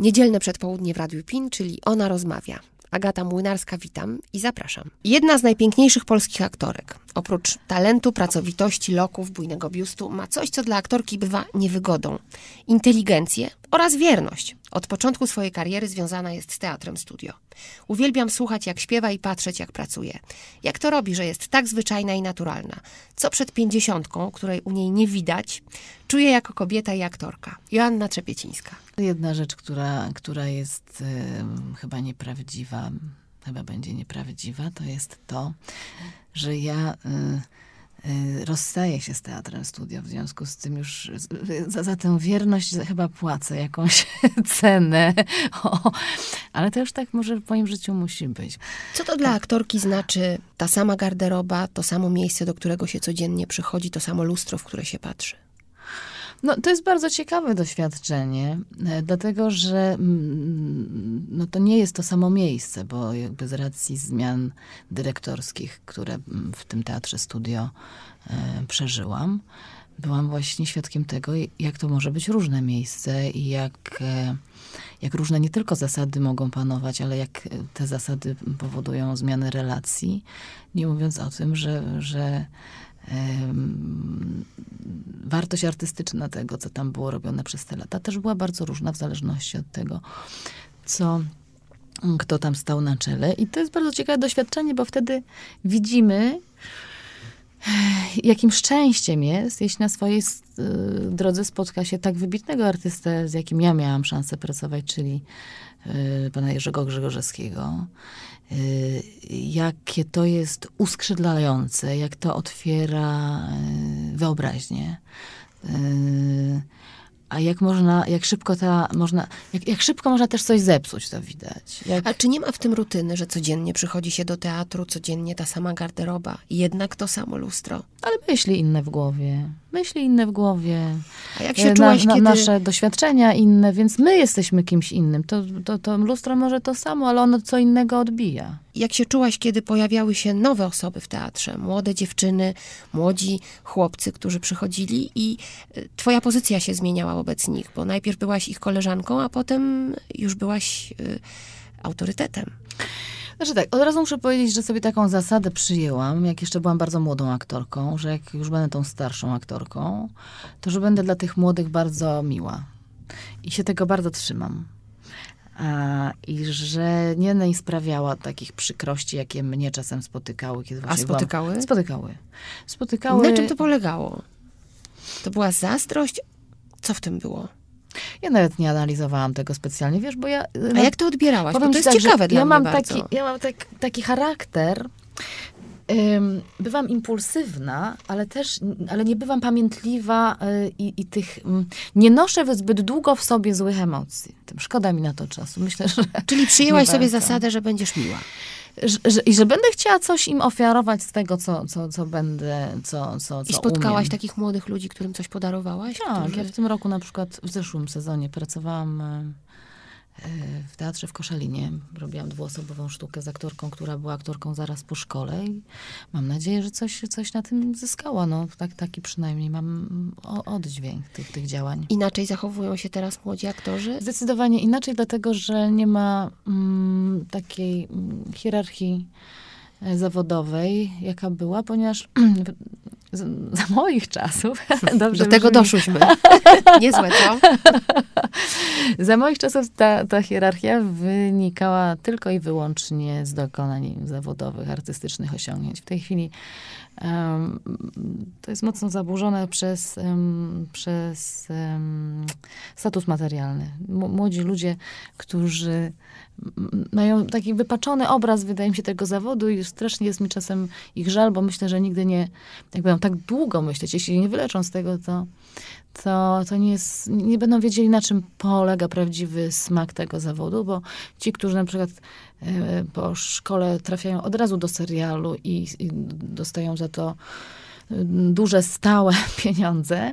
Niedzielne przedpołudnie w Radiu PIN, czyli Ona rozmawia. Agata Młynarska, witam i zapraszam. Jedna z najpiękniejszych polskich aktorek. Oprócz talentu, pracowitości, loków, bujnego biustu, ma coś, co dla aktorki bywa niewygodą. Inteligencję oraz wierność. Od początku swojej kariery związana jest z teatrem studio. Uwielbiam słuchać, jak śpiewa i patrzeć, jak pracuje. Jak to robi, że jest tak zwyczajna i naturalna. Co przed pięćdziesiątką, której u niej nie widać, czuje jako kobieta i aktorka. Joanna Trzepiecińska. Jedna rzecz, która, która jest y, chyba nieprawdziwa, chyba będzie nieprawdziwa, to jest to, że ja y, y, rozstaję się z teatrem studio, w związku z tym już za, za tę wierność chyba płacę jakąś cenę. O, ale to już tak może w moim życiu musi być. Co to dla aktorki znaczy ta sama garderoba, to samo miejsce, do którego się codziennie przychodzi, to samo lustro, w które się patrzy? No, to jest bardzo ciekawe doświadczenie, e, dlatego że mm, no, to nie jest to samo miejsce, bo jakby z racji zmian dyrektorskich, które mm, w tym teatrze studio e, przeżyłam, byłam właśnie świadkiem tego, jak to może być różne miejsce i jak, e, jak różne nie tylko zasady mogą panować, ale jak te zasady powodują zmianę relacji. Nie mówiąc o tym, że, że wartość artystyczna tego, co tam było robione przez te lata, też była bardzo różna w zależności od tego, co kto tam stał na czele. I to jest bardzo ciekawe doświadczenie, bo wtedy widzimy, jakim szczęściem jest, jeśli na swojej y, drodze spotka się tak wybitnego artystę, z jakim ja miałam szansę pracować, czyli y, pana Jerzego Grzegorzewskiego. Y, jakie to jest uskrzydlające, jak to otwiera wyobraźnię a jak można, jak szybko ta, można, jak, jak szybko można też coś zepsuć, to widać. Jak... A czy nie ma w tym rutyny, że codziennie przychodzi się do teatru, codziennie ta sama garderoba, jednak to samo lustro? Ale myśli inne w głowie. Myśli inne w głowie. A jak się czułaś, na, na, kiedy... Nasze doświadczenia inne, więc my jesteśmy kimś innym. To, to, to lustro może to samo, ale ono co innego odbija. Jak się czułaś, kiedy pojawiały się nowe osoby w teatrze? Młode dziewczyny, młodzi chłopcy, którzy przychodzili i y, twoja pozycja się zmieniała wobec nich, bo najpierw byłaś ich koleżanką, a potem już byłaś y, autorytetem. Znaczy tak, od razu muszę powiedzieć, że sobie taką zasadę przyjęłam, jak jeszcze byłam bardzo młodą aktorką, że jak już będę tą starszą aktorką, to że będę dla tych młodych bardzo miła. I się tego bardzo trzymam. A, I że nie nie sprawiała takich przykrości, jakie mnie czasem spotykały. Kiedy A spotykały? Byłam... Spotykały. Spotykały. Na czym to polegało? To była zazdrość? Co w tym było? Ja nawet nie analizowałam tego specjalnie, wiesz, bo ja... A no, jak to odbierałaś? Bo to jest tak, ciekawe dla ja mnie mam bardzo. Taki, ja mam tak, taki charakter, bywam impulsywna, ale też, ale nie bywam pamiętliwa y, i, i tych, nie noszę zbyt długo w sobie złych emocji. Tym szkoda mi na to czasu. Myślę, że Czyli przyjęłaś sobie zasadę, że będziesz miła. Że, I że będę chciała coś im ofiarować z tego, co, co, co będę, co, co, co I spotkałaś umiem. takich młodych ludzi, którym coś podarowałaś? Tak, którzy... ja w tym roku na przykład, w zeszłym sezonie pracowałam w teatrze w Koszalinie. Robiłam dwuosobową sztukę z aktorką, która była aktorką zaraz po szkole i mam nadzieję, że coś, coś na tym zyskała. No, tak, taki przynajmniej mam oddźwięk tych, tych działań. Inaczej zachowują się teraz młodzi aktorzy? Zdecydowanie inaczej, dlatego że nie ma mm, takiej mm, hierarchii e, zawodowej, jaka była, ponieważ za moich czasów. Dobrze Do tego brzmi. doszłyśmy. Niezłe, co? za moich czasów ta, ta hierarchia wynikała tylko i wyłącznie z dokonań zawodowych, artystycznych osiągnięć. W tej chwili um, to jest mocno zaburzone przez, um, przez um, status materialny. M młodzi ludzie, którzy mają taki wypaczony obraz, wydaje mi się, tego zawodu i strasznie jest mi czasem ich żal, bo myślę, że nigdy nie, jak będą tak długo myśleć, jeśli nie wyleczą z tego, to, to, to nie, jest, nie będą wiedzieli, na czym polega prawdziwy smak tego zawodu, bo ci, którzy na przykład e, po szkole trafiają od razu do serialu i, i dostają za to e, duże, stałe pieniądze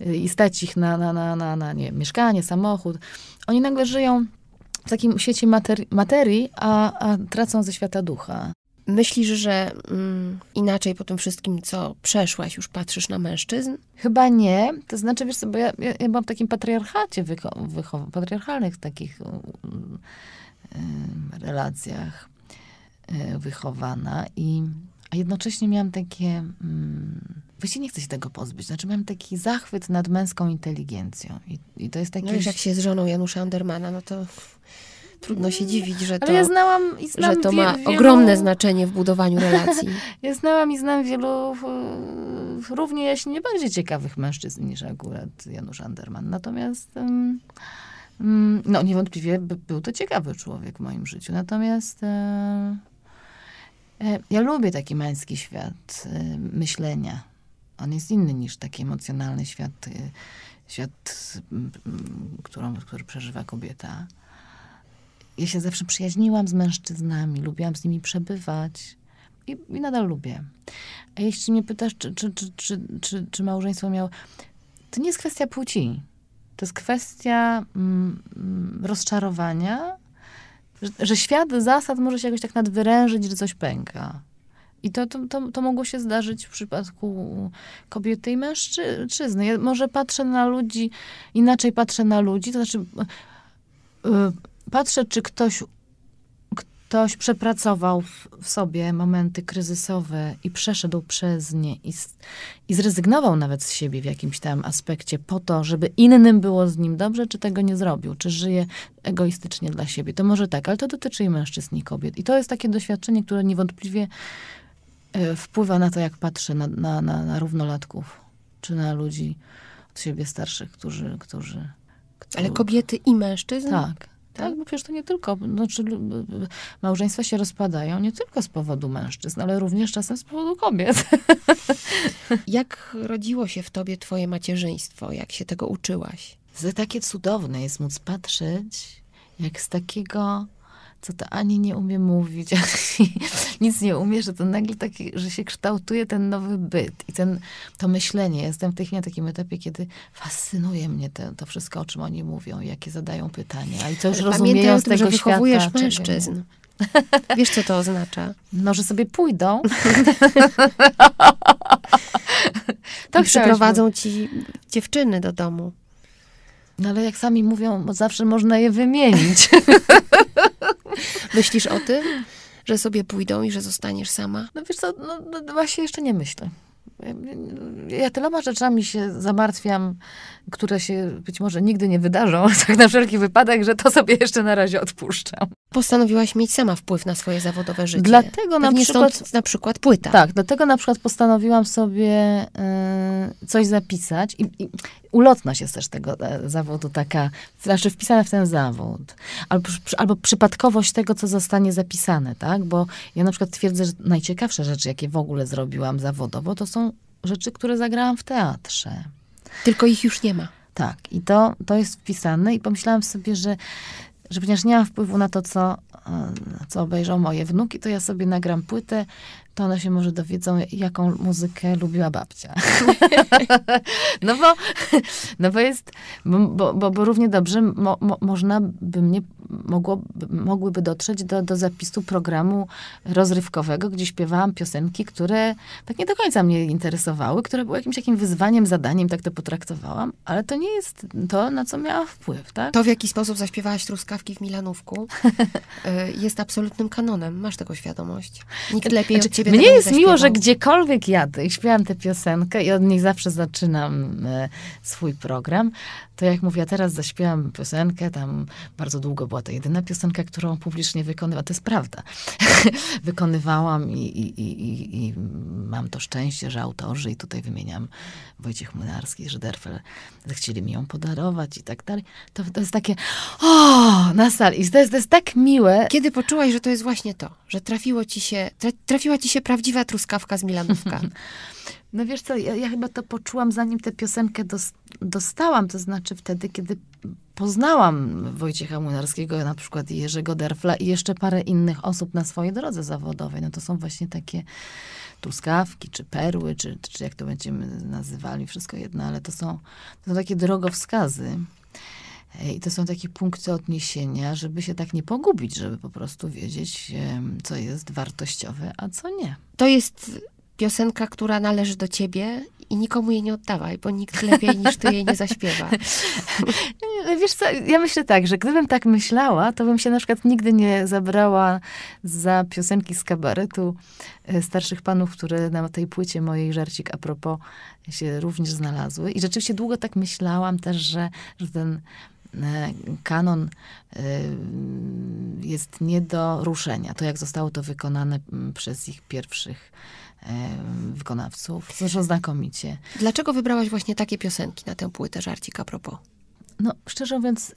e, i stać ich na, na, na, na, na nie, mieszkanie, samochód, oni nagle żyją w takim świecie materii, materii a, a tracą ze świata ducha. Myślisz, że mm, inaczej po tym wszystkim, co przeszłaś, już patrzysz na mężczyzn? Chyba nie. To znaczy, wiesz bo ja, ja, ja byłam w takim patriarchacie, wycho- patriarchalnych takich um, um, relacjach y, wychowana i a jednocześnie miałam takie, mm, właściwie nie chcę się tego pozbyć, znaczy miałam taki zachwyt nad męską inteligencją i, i to jest takie... No już jak się z żoną Janusza Andermana, no to trudno się dziwić, że to, ja znałam i znam że to ma wielu, ogromne znaczenie w budowaniu relacji. Ja znałam i znam wielu równie jaśnie nie bardziej ciekawych mężczyzn niż akurat Janusz Anderman. Natomiast mm, no niewątpliwie by, był to ciekawy człowiek w moim życiu. Natomiast e, e, ja lubię taki męski świat e, myślenia. On jest inny niż taki emocjonalny świat, e, świat, m, m, którą, który przeżywa kobieta. Ja się zawsze przyjaźniłam z mężczyznami, lubiłam z nimi przebywać i, i nadal lubię. A jeśli mnie pytasz, czy, czy, czy, czy, czy, czy małżeństwo miało... To nie jest kwestia płci. To jest kwestia mm, mm, rozczarowania, że, że świat zasad może się jakoś tak nadwyrężyć, że coś pęka. I to, to, to, to mogło się zdarzyć w przypadku kobiety i mężczyzny. Ja może patrzę na ludzi, inaczej patrzę na ludzi, to znaczy y, patrzę, czy ktoś, ktoś przepracował w, w sobie momenty kryzysowe i przeszedł przez nie i, i zrezygnował nawet z siebie w jakimś tam aspekcie po to, żeby innym było z nim dobrze, czy tego nie zrobił, czy żyje egoistycznie dla siebie. To może tak, ale to dotyczy i mężczyzn, i kobiet. I to jest takie doświadczenie, które niewątpliwie wpływa na to, jak patrzę na, na, na, na równolatków, czy na ludzi od siebie starszych, którzy... którzy Ale kobiety i mężczyzn? tak. Tak, bo przecież to nie tylko, znaczy małżeństwa się rozpadają nie tylko z powodu mężczyzn, ale również czasem z powodu kobiet. Jak rodziło się w tobie twoje macierzyństwo? Jak się tego uczyłaś? To takie cudowne jest móc patrzeć, jak z takiego, co to ani nie umie mówić, nic nie umie, że to nagle taki, że się kształtuje ten nowy byt i ten, to myślenie. Jestem w tej chwili na takim etapie, kiedy fascynuje mnie te, to wszystko, o czym oni mówią, jakie zadają pytania, i co już rozumieją o z tego że wychowujesz świata. mężczyzn. Wiesz, co to oznacza? No, że sobie pójdą. To przyprowadzą ci dziewczyny do domu. No ale jak sami mówią, zawsze można je wymienić. Myślisz o tym, że sobie pójdą i że zostaniesz sama? No wiesz co, no, no właśnie jeszcze nie myślę. Ja tyloma rzeczami się zamartwiam, które się być może nigdy nie wydarzą, tak na wszelki wypadek, że to sobie jeszcze na razie odpuszczam. Postanowiłaś mieć sama wpływ na swoje zawodowe życie. Dlatego na przykład... na przykład płyta. Tak, dlatego na przykład postanowiłam sobie y, coś zapisać i, i ulotność jest też tego e, zawodu taka, znaczy wpisana w ten zawód. Albo, przy- albo przypadkowość tego, co zostanie zapisane, tak? Bo ja na przykład twierdzę, że najciekawsze rzeczy, jakie w ogóle zrobiłam zawodowo, to są rzeczy, które zagrałam w teatrze. Tylko ich już nie ma. Tak, i to, to jest wpisane i pomyślałam sobie, że, że ponieważ nie mam wpływu na to, co, e, co obejrzą moje wnuki, to ja sobie nagram płytę, to one się może dowiedzą, jaką muzykę lubiła babcia. no, bo, no bo jest, bo, bo, bo, równie dobrze mo, mo, można by mnie, mogło, mogłyby dotrzeć do, do zapisu programu rozrywkowego, gdzie śpiewałam piosenki, które tak nie do końca mnie interesowały, które były jakimś takim wyzwaniem, zadaniem, tak to potraktowałam, ale to nie jest to, na co miała wpływ, tak? To, w jaki sposób zaśpiewałaś truskawki w Milanówku, y, jest absolutnym kanonem. Masz tego świadomość. Nikt lepiej Znaczy, ciebie mnie jest miło, że gdziekolwiek jadę i śpiewam tę piosenkę i od niej zawsze zaczynam e, swój program, to jak mówię, ja teraz zaśpiewam piosenkę, tam bardzo długo była to jedyna piosenka, którą publicznie wykonywałam, to jest prawda. Wykonywałam i, i, i, i, mam to szczęście, że autorzy, i tutaj wymieniam Wojciech Młynarski, Żyderfel, chcieli mi ją podarować i tak dalej. To, to jest takie, o, na sali. I to jest, to jest tak miłe, Kiedy poczułaś, że to jest właśnie to, że trafiło ci się, tra, trafiła ci się prawdziwa truskawka z Milanówka. No wiesz co, ja, ja chyba to poczułam, zanim tę piosenkę dos, dostałam, to znaczy wtedy, kiedy poznałam Wojciecha Młynarskiego, na przykład Jerzego Derfla i jeszcze parę innych osób na swojej drodze zawodowej. No to są właśnie takie truskawki, czy perły, czy, czy jak to będziemy nazywali, wszystko jedno, ale to są, to są takie drogowskazy. E, I to są takie punkty odniesienia, żeby się tak nie pogubić, żeby po prostu wiedzieć, co jest wartościowe, a co nie. To jest piosenka, która należy do ciebie i nikomu jej nie oddawaj, bo nikt lepiej niż ty jej nie zaśpiewa. Wiesz co, ja myślę tak, że gdybym tak myślała, to bym się na przykład nigdy nie zabrała za piosenki z kabaretu e, starszych panów, które na tej płycie mojej żarcik a propos się również znalazły. I rzeczywiście długo tak myślałam też, że, że ten kanon e, jest nie do ruszenia. To, jak zostało to wykonane m, przez ich pierwszych e, wykonawców. Zresztą znakomicie. Dlaczego wybrałaś właśnie takie piosenki na tę płytę Żarcik a propos? No, szczerze mówiąc,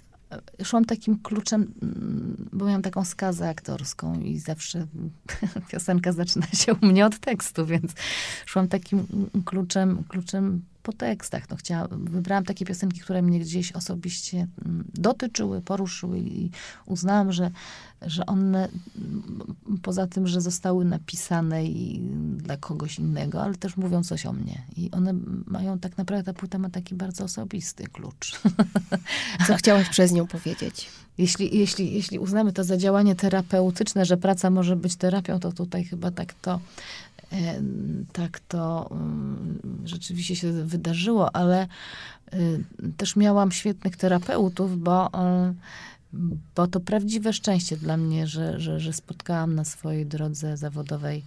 e, szłam takim kluczem, mm, bo miałam taką skazę aktorską i zawsze piosenka zaczyna się u mnie od tekstu, więc szłam takim mm, kluczem, kluczem po tekstach. No, chciała, wybrałam takie piosenki, które mnie gdzieś osobiście mm, dotyczyły, poruszyły i uznałam, że, że one mm, poza tym, że zostały napisane i dla kogoś innego, ale też mówią coś o mnie. I one mają tak naprawdę, ta płyta ma taki bardzo osobisty klucz. Co chciałaś przez nią powiedzieć? Jeśli, jeśli, jeśli uznamy to za działanie terapeutyczne, że praca może być terapią, to tutaj chyba tak to, tak to mm, rzeczywiście się wydarzyło, ale y, też miałam świetnych terapeutów, bo, y, bo to prawdziwe szczęście dla mnie, że, że, że spotkałam na swojej drodze zawodowej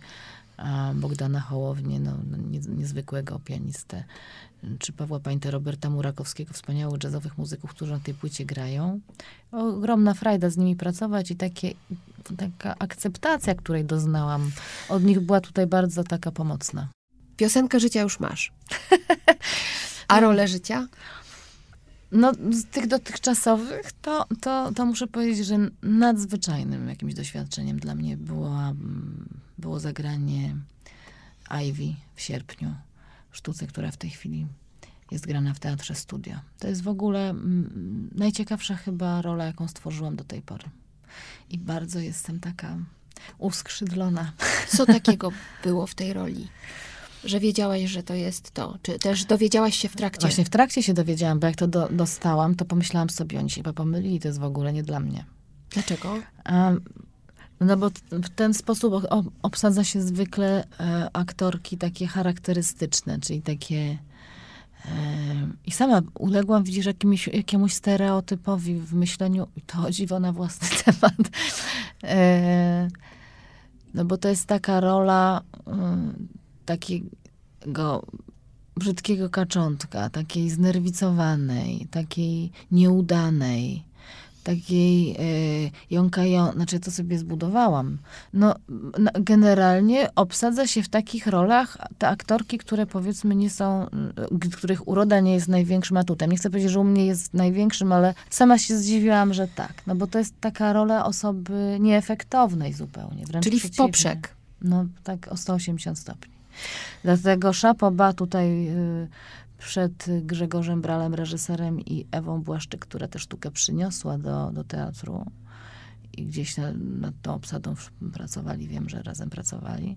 Bogdana Hołownię, no, no, nie, niezwykłego pianistę, czy Pawła Pańta, Roberta Murakowskiego, wspaniałych jazzowych muzyków, którzy na tej płycie grają. Ogromna frajda z nimi pracować i takie, taka akceptacja, której doznałam od nich była tutaj bardzo taka pomocna. Piosenkę życia już masz. A rolę życia? No, z tych dotychczasowych, to, to, to muszę powiedzieć, że nadzwyczajnym jakimś doświadczeniem dla mnie było, mm, było zagranie Ivy w sierpniu, sztuce, która w tej chwili jest grana w Teatrze Studio. To jest w ogóle mm, najciekawsza chyba rola, jaką stworzyłam do tej pory. I bardzo jestem taka uskrzydlona. Co takiego było w tej roli? Że wiedziałaś, że to jest to? Czy też dowiedziałaś się w trakcie? Właśnie w trakcie się dowiedziałam, bo jak to do, dostałam, to pomyślałam sobie, oni się chyba pomylili, to jest w ogóle nie dla mnie. Dlaczego? Um, no bo w ten sposób obsadza się zwykle e, aktorki takie charakterystyczne, czyli takie... E, I sama uległam, widzisz, jakimś, jakiemuś stereotypowi w myśleniu, to dziwo na własny temat. E, no bo to jest taka rola mm, takiego brzydkiego kaczątka, takiej znerwicowanej, takiej nieudanej, takiej y, jąkają, znaczy to sobie zbudowałam. No, generalnie obsadza się w takich rolach te aktorki, które powiedzmy nie są, y, których uroda nie jest największym atutem. Nie chcę powiedzieć, że u mnie jest największym, ale sama się zdziwiłam, że tak. No bo to jest taka rola osoby nieefektownej zupełnie. Wręcz Czyli w poprzek. No tak o 180 stopni. Dlatego Szapoba tutaj y, przed Grzegorzem Bralem, reżyserem i Ewą Błaszczyk, która tę sztukę przyniosła do, do teatru i gdzieś na- nad tą obsadą pracowali, wiem, że razem pracowali,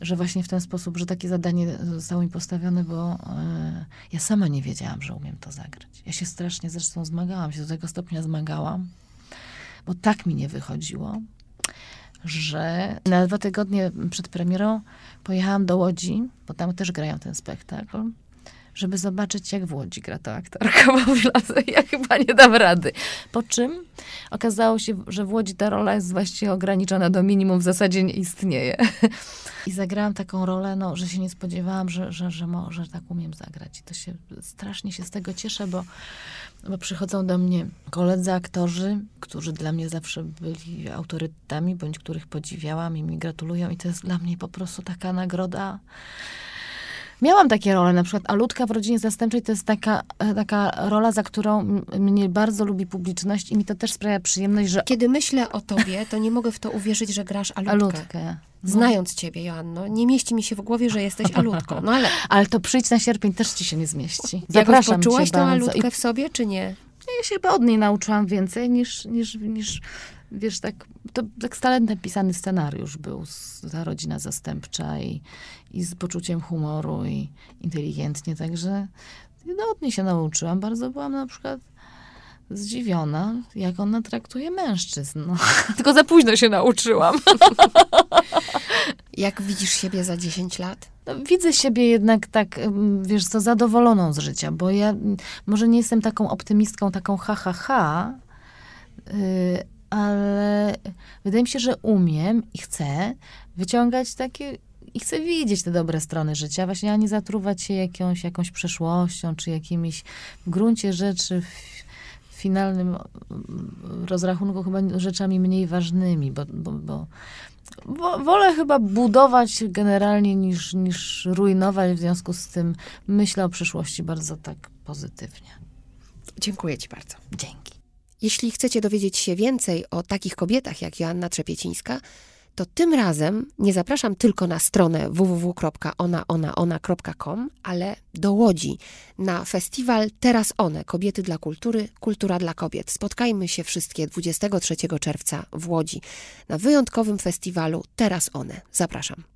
że właśnie w ten sposób, że takie zadanie zostało mi postawione, bo e, ja sama nie wiedziałam, że umiem to zagrać. Ja się strasznie zresztą zmagałam, się do tego stopnia zmagałam, bo tak mi nie wychodziło, że na dwa tygodnie przed premierą pojechałam do Łodzi, bo tam też grają ten spektakl, żeby zobaczyć, jak w Łodzi gra ta aktorka, bo ja chyba nie dam rady. Po czym okazało się, że w Łodzi ta rola jest właściwie ograniczona do minimum, w zasadzie nie istnieje. I zagrałam taką rolę, no, że się nie spodziewałam, że, że, że może tak umiem zagrać. I to się strasznie się z tego cieszę, bo, bo przychodzą do mnie koledzy aktorzy, którzy dla mnie zawsze byli autorytetami, bądź których podziwiałam i mi gratulują. I to jest dla mnie po prostu taka nagroda. Miałam takie role, na przykład Alutka w rodzinie zastępczej to jest taka, e, taka rola, za którą mnie bardzo lubi publiczność i mi to też sprawia przyjemność, że Kiedy myślę o tobie, to nie mogę w to uwierzyć, że grasz alutkę. Alutkę. No. Znając ciebie, Joanno, nie mieści mi się w głowie, że jesteś alutką. No ale Ale to przyjdź na sierpień też ci się nie zmieści. jakoś Zapraszam poczułaś cię tą bardzo. I alutkę w sobie, czy nie? ja się chyba od niej nauczyłam więcej niż, niż, niż wiesz, tak, to tak talentnie pisany scenariusz był, ta rodzina zastępcza i, i z poczuciem humoru i inteligentnie, także no, od niej się nauczyłam. Bardzo byłam na przykład zdziwiona, jak ona traktuje mężczyzn. No, tylko za późno się nauczyłam. Jak widzisz siebie za 10 lat? No, widzę siebie jednak tak, wiesz co, zadowoloną z życia, bo ja może nie jestem taką optymistką, taką ha, ha, ha, yy, ale wydaje mi się, że umiem i chcę wyciągać takie i chcę widzieć te dobre strony życia, właśnie, a nie zatruwać się jakąś, jakąś przeszłością, czy jakimiś w gruncie rzeczy finalnym mm, rozrachunku chyba rzeczami mniej ważnymi, bo, bo, bo wolę chyba budować generalnie niż, niż rujnować, w związku z tym myślę o przyszłości bardzo tak pozytywnie. Dziękuję Ci bardzo. Dzięki. Jeśli chcecie dowiedzieć się więcej o takich kobietach jak Joanna Trzepiecińska, to tym razem nie zapraszam tylko na stronę www.onaonaona.com, ale do Łodzi na festiwal Teraz One Kobiety dla Kultury, Kultura dla Kobiet. Spotkajmy się wszystkie 23 czerwca w Łodzi na wyjątkowym festiwalu Teraz One. Zapraszam.